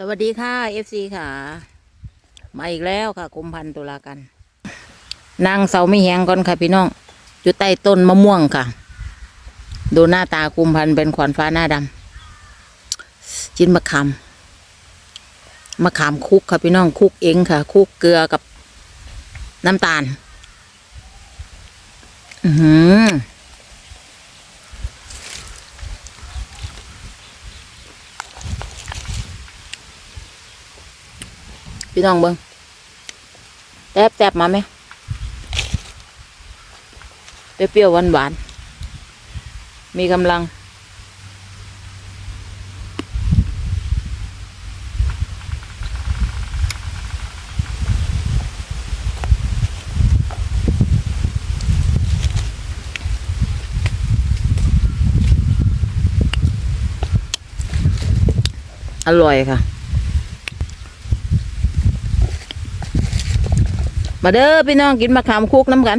สวัสดีค่ะเอฟซีค่ะ มาอีกแล้วค่ะกุมพันธ์ตุลากันนางเสาไม่แหงก่อนค่ะพี่น้อง อยู่ใต้ต้นมะม่วงค่ะ ดูหน้าตากุมพันธ์เป็นขวานฟ้าหน้าดำจิ้นมะขามมะขามคุกค่ะพี่น้องคุกเองค่ะ คุกเกลือกับน้ำตาล อือหือ พี่น้องเบิ้งแทบแทบมาไหมเปรี้ยวๆหวานมีกำลัง อร่อยค่ะ มาเด้อพี่น้องกินมะขามคุกน้ำกัน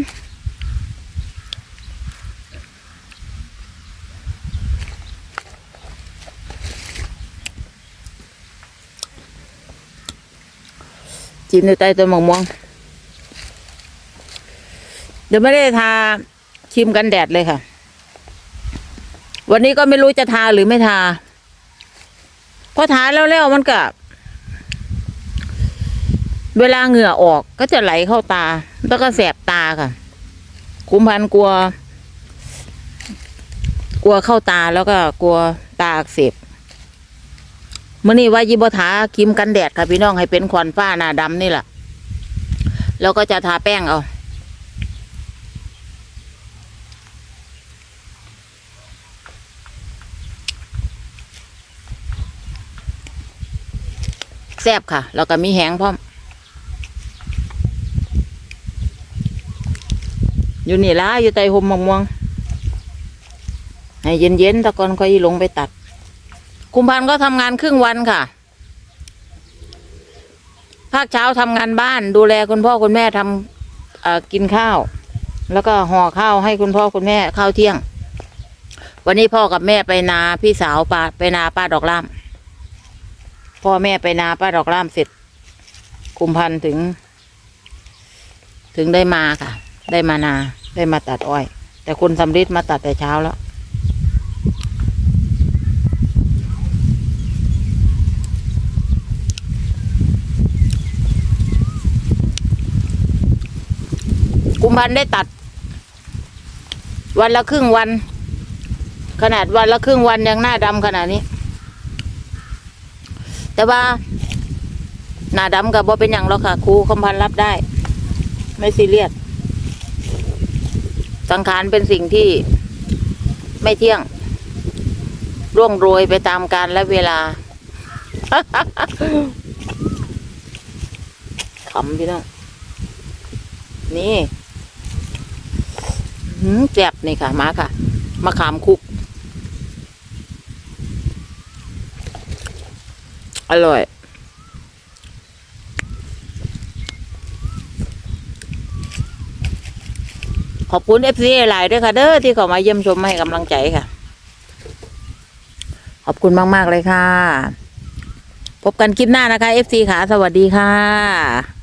จิ้มในใต้ต้นมะม่วงเดี๋ยวไม่ได้ทาครีมกันแดดเลยค่ะ วันนี้ก็ไม่รู้จะทาหรือไม่ทาพราะทาแล้วแล้วมันก็ เวลาเหงื่อออกก็จะไหลเข้าตา แล้วก็แสบตาค่ะ คุมพันกลัว กลัวเข้าตาแล้วก็กลัวตาอักเสบเมื่อนี้ว่ายิบทาครีมกันแดดค่ะพี่น้องให้เป็นควันฝ้าหน้าดำนี่แหละแล้วก็จะทาแป้งเอาแซบค่ะ แล้วก็มีแหงพร้อม อยู่นี่ละอยู่ใต้ห่มมะม่วงให้เย็นๆตะกอนค่อยลงไปตัด คุมพันธ์ก็ทำงานครึ่งวันค่ะ ภาคเช้าทำงานบ้านดูแลคุณพ่อคุณแม่ทำเอ่อกินข้าว แล้วก็ห่อข้าวให้คุณพ่อคุณแม่ข้าวเที่ยง วันนี้พ่อกับแม่ไปนาพี่สาวปาไปนาป้าดอกล่าม พ่อแม่ไปนาป้าดอกล่ามเสร็จคุมพันธ์ถึง ถึงได้มาค่ะ ได้มานา ได้มาตัดอ้อย แต่คุณสำริดมาตัดแต่เช้าแล้ว กุมพันได้ตัด วันละครึ่งวัน ขนาดวันละครึ่งวันยังหน้าดำขนาดนี้ แต่ว่า หน้าดำกับบ่เป็นอย่างหรอกค่ะครูคุมพันรับได้ ไม่ซีเรียส สังขารเป็นสิ่งที่ไม่เที่ยง ร่วงโรยไปตามกาลและเวลาขำพี่น้องนี่หืมแจ็บนี่ค่ะ มาค่ะมะขามคุก อร่อย ขอบคุณเอฟซีหลายด้วยค่ะ เด้อที่เข้ามาเยี่ยมชมให้กำลังใจค่ะ ขอบคุณมาก ๆ เลยค่ะ พบกันคลิปหน้านะคะเอฟซีค่ะ สวัสดีค่ะ